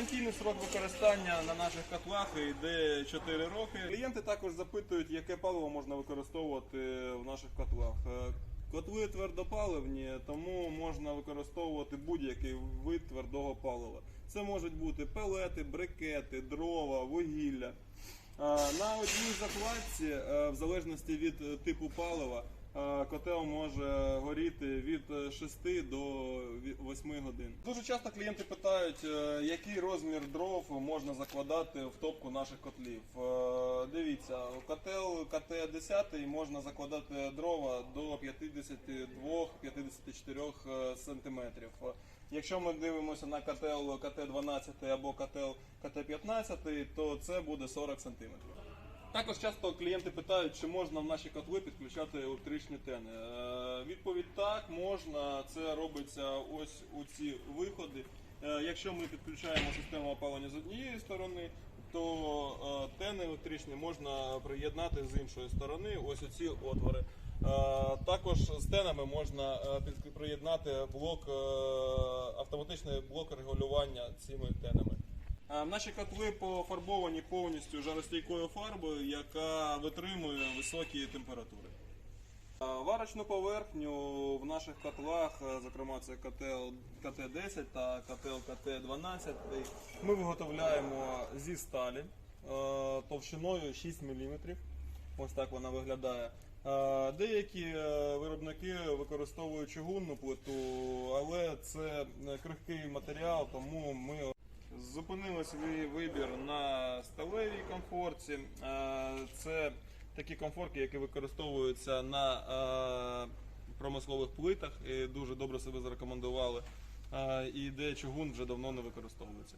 Гарантійний срок використання на наших котлах йде 4 роки. Клієнти також запитують, яке паливо можна використовувати в наших котлах. Е, Котли твердопаливні, тому можна використовувати будь-який вид твердого палива. Це можуть бути пелети, брикети, дрова, вугілля. Е, На одній закладці, е, в залежності від типу палива, котел може горіти від 6 до 8 годин. Дуже часто клієнти питають, е, який розмір дров можна закладати в топку наших котлів. Е, Дивіться, котел КТ-10 можна закладати дрова до 52-54 сантиметрів. Якщо ми дивимося на котел КТ-12 або котел КТ-15, то це буде 40 сантиметрів. Також часто клієнти питають, чи можна в наші котли підключати електричні тени. Е, Відповідь так, можна. Це робиться ось у ці виходи. Е, Якщо ми підключаємо систему опалення з однієї сторони, то е, тени електричні можна приєднати з іншої сторони. Ось оці отвори. Також з тенами можна приєднати блок автоматичний блок регулювання Наші котли пофарбовані повністю жаростійкою фарбою, яка витримує високі температури. Варочну поверхню в наших котлах, зокрема це котел КТ-10 та котел КТ-12, ми виготовляємо зі сталі товщиною 6 мм. Ось так вона виглядає. Деякі е, виробники використовують чугунну плиту, але це е, крихкий матеріал, тому ми Зупинили свій вибір на сталевій комфорті. Е, Це такі комфорки, які використовуються на е, промислових плитах і дуже добре себе зарекомендували. Е, І де чугун вже давно не використовується.